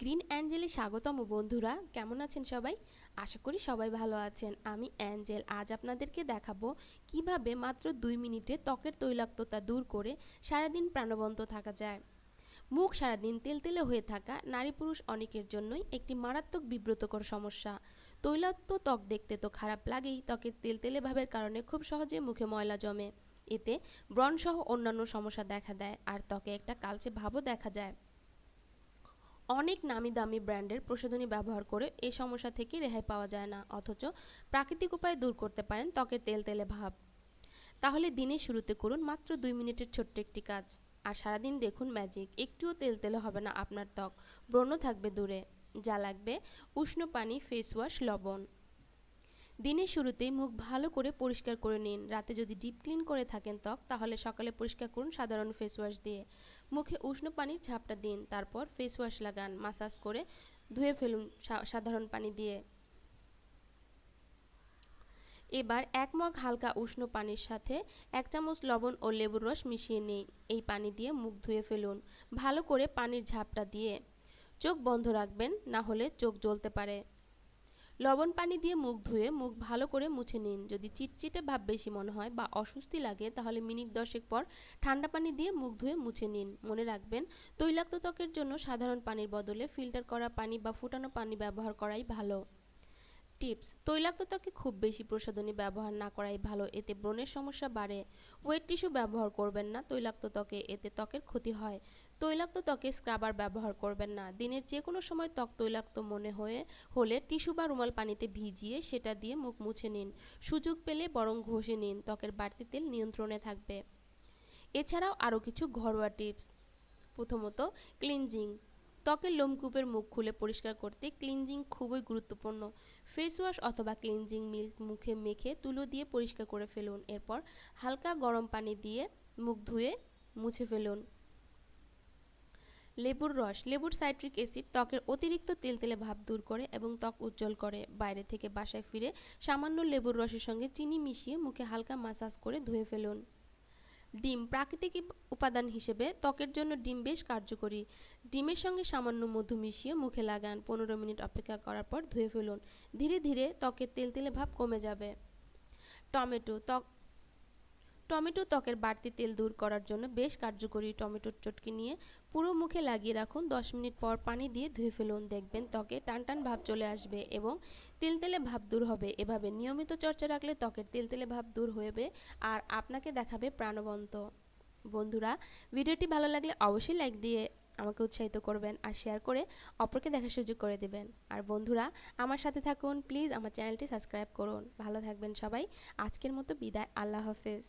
Green অ্যাঞ্জেলে স্বাগতম বন্ধুরা। কেমন আছেন সবাই? আশা করি সবাই ভালো আছেন। আমি অ্যাঞ্জেল। আজ আপনাদেরকে দেখাবো কীভাবে মাত্র দুই মিনিটে ত্বকের তৈলাক্ততা দূর করে সারাদিন প্রাণবন্ত থাকা যায়। মুখ সারাদিন তেলতেলে হয়ে থাকা নারী পুরুষ অনেকের জন্যই একটি মারাত্মক বিব্রতকর সমস্যা। তৈলাক্ত ত্বক দেখতে তো খারাপ লাগেই ত্বকের তেলতেলে ভাবের কারণে খুব সহজে মুখে ময়লা জমে। এতে ব্রণসহ অন্যান্য সমস্যা দেখা দেয় আর ত্বকে একটা কালচে ভাবও দেখা যায়। অনেক নামি দামি ব্র্যান্ডের প্রসাধনী ব্যবহার করে এই সমস্যা থেকে রেহাই পাওয়া যায় না, অথচ প্রাকৃতিক উপায়ে দূর করতে পারেন ত্বকের তেল তেলে ভাব। তাহলে দিনের শুরুতে করুন মাত্র দুই মিনিটের ছোট্ট একটি কাজ। আর সারাদিন দেখুন ম্যাজিক, একটুও তেল তেলে হবে না আপনার ত্বক। ব্রণ থাকবে দূরে। যা লাগবে, উষ্ণ পানি ফেস ওয়াশ লবণ। দিনের শুরুতেই মুখ ভালো করে পরিষ্কার করে নিন। রাতে যদি ডিপ ক্লিন করে থাকেন ত্বক, তাহলে সকালে পরিষ্কার করুন সাধারণ ফেস ওয়াশ দিয়ে। মুখে উষ্ণ পানির ঝাপটা দিন, তারপর ফেস ওয়াশ লাগান মাসাজ করে ধুয়ে ফেলুন সাধারণ পানি দিয়ে। এবার এক মগ হালকা উষ্ণ পানির সাথে এক চামচ লবণ ও লেবুর রস মিশিয়ে নিন। এই পানি দিয়ে মুখ ধুয়ে ফেলুন, ভালো করে পানির ঝাপটা দিয়ে। চোখ বন্ধ রাখবেন, না হলে চোখ জ্বলতে পারে। লবণ পানি দিয়ে মুখ ধুয়ে মুখ ভালো করে মুছে নিন। যদি চিটচিটে ভাব বেশি মনে হয় বা অস্বস্তি লাগে, তাহলে মিনিট দশেক পর ঠান্ডা পানি দিয়ে মুখ ধুয়ে মুছে নিন। মনে রাখবেন, তৈলাক্ত ত্বকের জন্য সাধারণ পানির বদলে ফিল্টার করা পানি বা ফুটানো পানি ব্যবহার করাই ভালো। টিপস তৈলাক্ত ত্বকে খুব বেশি প্রসাধনী ব্যবহার না করাই ভালো। এতে ব্রণের সমস্যা বাড়ে। ওয়েট টিস্যু ব্যবহার করবেন না তৈলাক্ত ত্বকে এতে ত্বকের ক্ষতি হয়। তৈলাক্ত ত্বকে স্ক্রাবার ব্যবহার করবেন না। দিনের যে কোনো সময় ত্বক তৈলাক্ত মনে হয়ে, হলে টিস্যু বা রুমাল পানিতে ভিজিয়ে সেটা দিয়ে মুখ মুছে নিন। সুযোগ পেলে বরং ঘষে নিন। ত্বকের বাড়তি তেল নিয়ন্ত্রণে থাকবে। এছাড়াও আরও কিছু ঘরোয়া টিপস। প্রথমত ক্লিনজিং। ত্বকের লোমকূপের মুখ খুলে পরিষ্কার করতে ক্লিনজিং খুবই গুরুত্বপূর্ণ। ফেস ওয়াশ অথবা ক্লিনজিং মিল্ক মুখে মেখে তুলো দিয়ে পরিষ্কার করে ফেলুন। এরপর হালকা গরম পানি দিয়ে মুখ ধুয়ে মুছে ফেলুন। লেবুর রস, লেবুর সাইট্রিক অ্যাসিড ত্বকের অতিরিক্ত তেলতেলে ভাব দূর করে এবং ত্বক উজ্জ্বল করে। বাইরে থেকে বাসায় ফিরে সামান্য লেবুর রসের সঙ্গে চিনি মিশিয়ে মুখে হালকা মাসাজ করে ধুয়ে ফেলুন। ডিম প্রাকৃতিক উপাদান হিসেবে ত্বকের জন্য ডিম বেশ কার্যকরী। ডিমের সঙ্গে সামান্য মধু মিশিয়ে মুখে লাগান, পনেরো মিনিট অপেক্ষা করার পর ধুয়ে ফেলুন। ধীরে ধীরে ত্বকের তেলতেলে ভাব কমে যাবে। টমেটো, ত্বক টমেটো ত্বকের বাড়তি তেল দূর করার জন্য বেশ কার্যকরী টমেটোর চটকি নিয়ে পুরো মুখে লাগিয়ে রাখুন। দশ মিনিট পর পানি দিয়ে ধুয়ে ফেলুন। দেখবেন ত্বকে টানটান ভাব চলে আসবে এবং তেলতেলে ভাব দূর হবে। এভাবে নিয়মিত চর্চা রাখলে ত্বকের তেলতেলে ভাব দূর হবে আর আপনাকে দেখাবে প্রাণবন্ত। বন্ধুরা, ভিডিওটি ভালো লাগলে অবশ্যই লাইক দিয়ে আমাকে উৎসাহিত করবেন আর শেয়ার করে অপরকে দেখার সুযোগ করে দেবেন। আর বন্ধুরা, আমার সাথে থাকুন। প্লিজ আমার চ্যানেলটি সাবস্ক্রাইব করুন। ভালো থাকবেন সবাই। আজকের মতো বিদায়। আল্লাহ হাফেজ।